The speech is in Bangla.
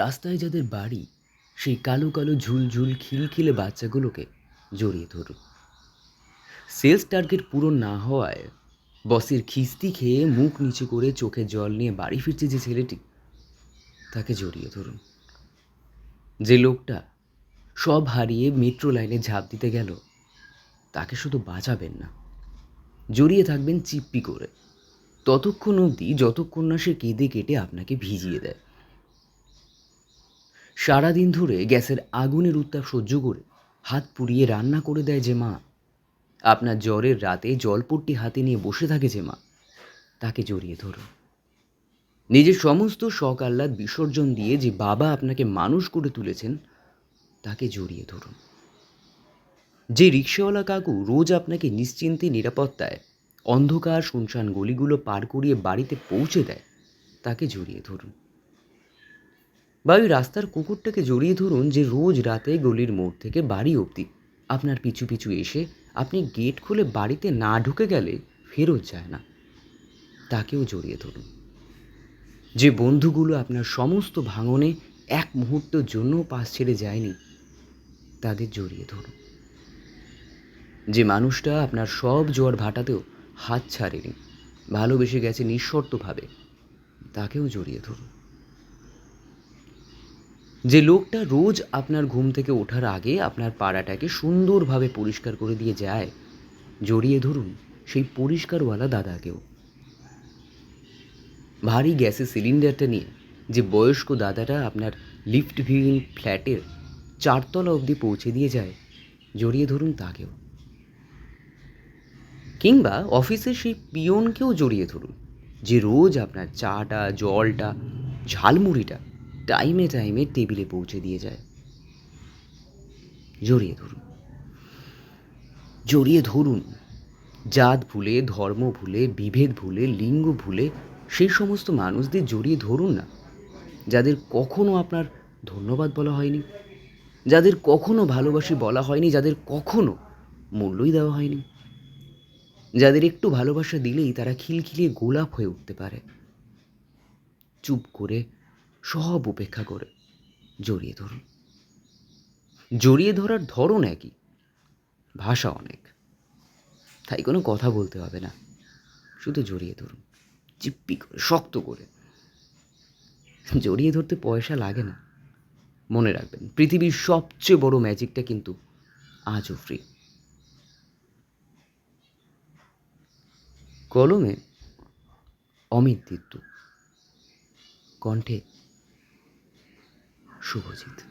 রাস্তায় যাদের বাড়ি, সেই কালো কালো ঝুলঝুল খিলখিলে বাচ্চাগুলোকে জড়িয়ে ধরুন। সেলস টার্গেট পূরণ না হওয়ায় বসের খিস্তি খেয়ে মুখ নিচু করে চোখে জল নিয়ে বাড়ি ফিরছে যে ছেলেটি, তাকে জড়িয়ে ধরুন। যে লোকটা সব হারিয়ে মেট্রো লাইনে ঝাঁপ দিতে গেল, তাকে শুধু বাঁচাবেন না, জড়িয়ে থাকবেন চিপ্পি করে। ততক্ষণ অবধি, যতক্ষণ না সে কেঁদে কেটে আপনাকে ভিজিয়ে দেয়। সারাদিন ধরে গ্যাসের আগুনের উত্তাপ সহ্য করে হাত পুড়িয়ে রান্না করে দেয় যে মা। আপনার জ্বরের রাতে জলপট্টি হাতে নিয়ে বসে থাকে যে মা। তাকে জড়িয়ে ধরুন নিজের সমস্ত শখ আহ্লাদ বিসর্জন দিয়ে যে বাবা আপনাকে মানুষ করে তুলেছেন, তাকে জড়িয়ে ধরুন যে রিক্সাওয়ালা কাকু রোজ আপনাকে নিশ্চিন্তে নিরাপত্তায় অন্ধকার শুনশান গলিগুলো পার করিয়ে বাড়িতে পৌঁছে দেয়, তাকে জড়িয়ে ধরুন। বা ওই রাস্তার কুকুরটাকে জড়িয়ে ধরুন যে রোজ রাতে গলির মোড় থেকে বাড়ি অবধি। আপনার পিছু পিছু এসে আপনি গেট খুলে বাড়িতে না ঢুকে গেলে ফেরত যায় না। তাকেও জড়িয়ে ধরুন। যে বন্ধুগুলো আপনার সমস্ত ভাঙনে এক মুহূর্তের জন্য পাশ ছেড়ে যায়নি, তাদের জড়িয়ে ধরুন। যে মানুষটা আপনার সব জোয়ার ভাটাতেও হাত ছাড়েনি, ভালোবেসে গেছে নিঃশর্তভাবে, তাকেও জড়িয়ে ধরুন। যে লোকটা রোজ আপনার ঘুম থেকে ওঠার আগে আপনার পাড়াটাকে সুন্দরভাবে পরিষ্কার করে দিয়ে যায়, জড়িয়ে ধরুন সেই পরিষ্কারওয়ালা দাদাকেও। ভারী গ্যাসের সিলিন্ডারটা নিয়ে যে বয়স্ক দাদাটা আপনার লিফট ভিউইং ফ্ল্যাটের চারতলা অবধি পৌঁছে দিয়ে যায়, জড়িয়ে ধরুন তাকেও। কিংবা অফিসের সেই পিয়নকেও জড়িয়ে ধরুন, যে রোজ আপনার চাটা, জলটা, ঝালমুড়িটা টাইমে টাইমে টেবিলে পৌঁছে দিয়ে যায়। জড়িয়ে ধরুন। জড়িয়ে ধরুন। জাত ভুলে, ধর্ম ভুলে, বিভেদ ভুলে, লিঙ্গ ভুলে, সেই সমস্ত মানুষদের জড়িয়ে ধরুন না। যাদের কখনো আপনার ধন্যবাদ বলা হয়নি, যাদের কখনো ভালোবাসি বলা হয়নি, যাদের কখনো মূল্যই দেওয়া হয়নি। যাদের একটু ভালোবাসা দিলেই তারা খিলখিলিয়ে গোলাপ হয়ে উঠতে পারে। চুপ করে সব উপেক্ষা করে জড়িয়ে ধরুন। জড়িয়ে ধরার ধরন একই, ভাষা অনেক। তাই কোনো কথা বলতে হবে না, শুধু জড়িয়ে ধরুন চিপ্পি করে, শক্ত করে। জড়িয়ে ধরতে পয়সা লাগে না, মনে রাখবেন, পৃথিবীর সবচেয়ে বড় ম্যাজিকটা কিন্তু আজও ফ্রি কলমে অমিত দিত্তু কণ্ঠে 说不清楚